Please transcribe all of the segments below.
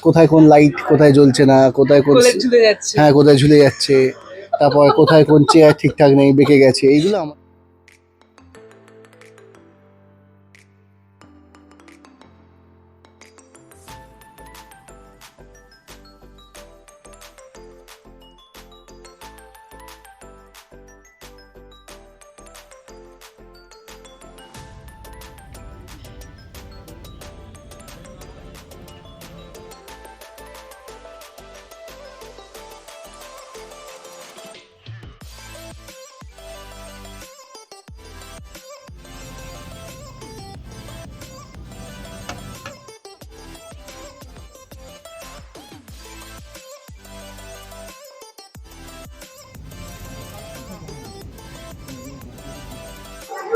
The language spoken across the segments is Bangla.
কোথায় কোন লাইট কোথায় জ্বলছে না কোথায় কোন হ্যাঁ কোথায় ঝুলে যাচ্ছে তারপর কোথায় কোন চেয়ার ঠিকঠাক নেই বেঁকে গেছে এইগুলো আমার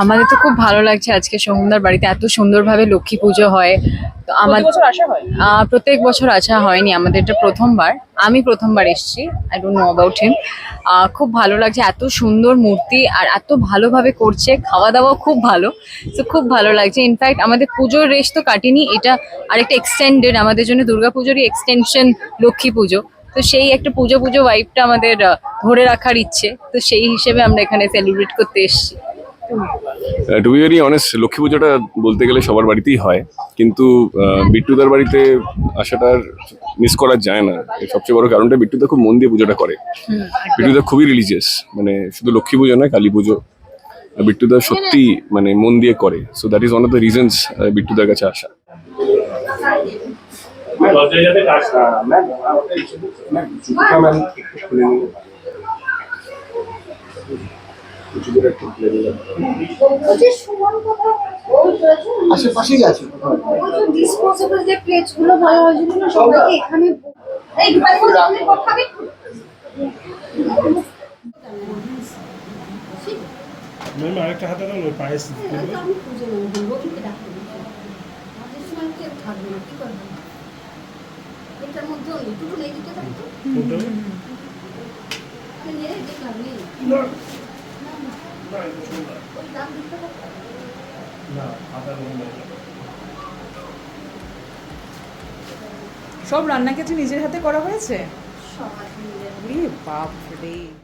আমাদের তো খুব ভালো লাগছে আজকে সোমদার বাড়িতে এত সুন্দরভাবে লক্ষ্মী পুজো হয়। তো আমার হয়? প্রত্যেক বছর আসা হয়নি আমাদের এটা প্রথমবার। আমি প্রথমবার এসেছি I don't know about him খুব ভালো লাগছে এত সুন্দর মূর্তি আর এত ভালোভাবে করছে খাওয়া দাওয়াও খুব ভালো। তো খুব ভালো লাগছে ইনফ্যাক্ট আমাদের পুজোর রেশ তো কাটেনি এটা আরেকটা এক্সটেন্ডেড আমাদের জন্য দুর্গাপুজোরই এক্সটেনশন লক্ষ্মী পুজো। তো সেই একটা পুজো পুজো ভাইবটা আমাদের ধরে রাখার ইচ্ছে। তো সেই হিসেবে আমরা এখানে সেলিব্রেট করতে এসেছি। To be very honest Lakshmi পুজোটা বলতে গেলে সবার বাড়িতেই হয় কিন্তু বিট্টুদার বাড়িতে আসাটা মিস করা যায় না। সবচেয়ে বড় কারণটা বিট্টুদা খুব মন দিয়ে পুজোটা করে। বিট্টুদা খুবই রিলিজিয়াস মানে শুধু লক্ষ্মী পুজো নয় কালী পুজো। আর বিট্টুদা সত্যি মানে মন দিয়ে করে। So that is one of the reasons বিট্টুদার কাছে আসা। বলছি সুমন কোথায় আশেপাশেই আছে ডিসপোজেবল যে প্লেটসগুলো ভালো হয় জন্য না সবাইকে এখানে এই খাবে? ম্যাম আরেকটা হাতে দাও পায়েস করবে। এটার মধ্যে দুটো নেই দিতে থাকতো আমি নিয়ে দেখলাম নেই ওই দাম দিতে থাকতো সব রান্না কিছু নিজের হাতে করা হয়েছে? সবাই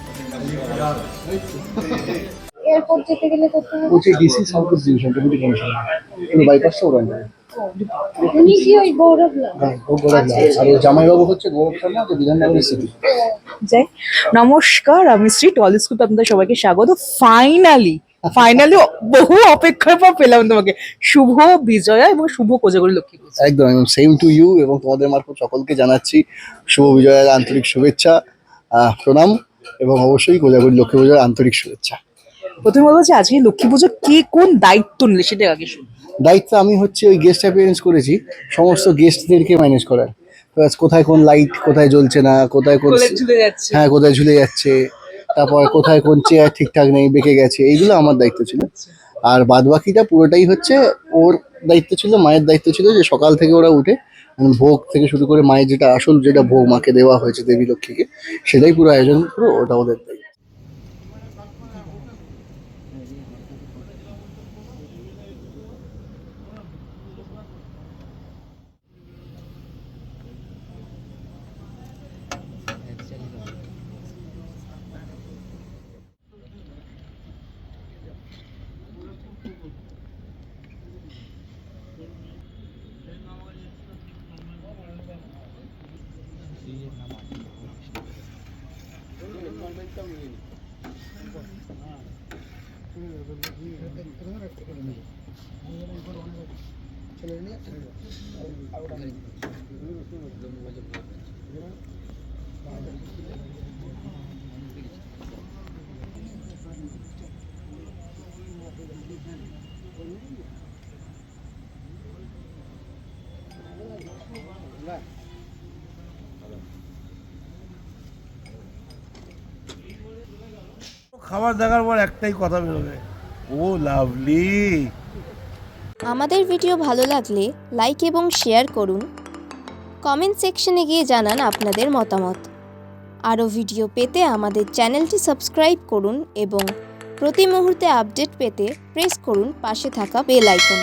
এয়ারপোর্ট যেতে গেলে করতে হবে DC south division deputy commissioner উনি বাইপাসটা ওরা নেয় উনি কি ওই গৌরব? হ্যাঁ ও গৌরব লাল। আর জামাইবাবু হচ্ছে গৌরব শর্মা যে বিধাননগরের সিটি যাই নমস্কার আমি শ্রী টলি স্কুপ আপনাদের সবাইকে স্বাগত ফাইনালি ফাইনালি বহু অপেক্ষার পর পেলাম তোমাকে শুভ বিজয়া এবং শুভ কোজাগরি লক্ষ্মী। একদম একদম সেম টু ইউ এবং তোমাদের মারফত সকলকে জানাচ্ছি শুভ বিজয়ের আন্তরিক শুভেচ্ছা আহ, প্রণাম এবং অবশ্যই কোজাগরী লক্ষ্মী পুজোর আন্তরিক শুভেচ্ছা। প্রথমে বলব যে আজকে লক্ষ্মী পুজো কে কোন দায়িত্ব নিলে সেটা আগে শুনি দায়িত্ব আমি হচ্ছে ওই গেস্ট অ্যাপিয়ারেন্স করেছি সমস্ত গেস্টদেরকে ম্যানেজ করার। কোথায় কোন লাইট কোথায় জ্বলছে না কোথায় কোন যাচ্ছে। হ্যাঁ কোথায় ঝুলে যাচ্ছে তারপর কোথায় কোন চেয়ার ঠিকঠাক নেই বেঁকে গেছে এইগুলো আমার দায়িত্ব ছিল। আর বাদ বাকিটা পুরোটাই হচ্ছে ওর দায়িত্ব ছিল মায়ের দায়িত্ব ছিল যে সকাল থেকে ওরা উঠে ভোগ থেকে শুরু করে মায়ের যেটা আসল যেটা ভোগ মাকে দেওয়া হয়েছে দেবী লক্ষ্মীকে, সেটাই পুরো আয়োজন পুরো ওটা ওদের দায়িত্ব খাবার দেখার পর একটাই কথা বেরোবে ও লাভলি। আমাদের ভিডিও ভালো লাগলে লাইক এবং শেয়ার করুন। কমেন্ট সেকশনে গিয়ে জানান আপনাদের মতামত। আরও ভিডিও পেতে আমাদের চ্যানেলটি সাবস্ক্রাইব করুন এবং প্রতি মুহূর্তে আপডেট পেতে প্রেস করুন পাশে থাকা বেল আইকন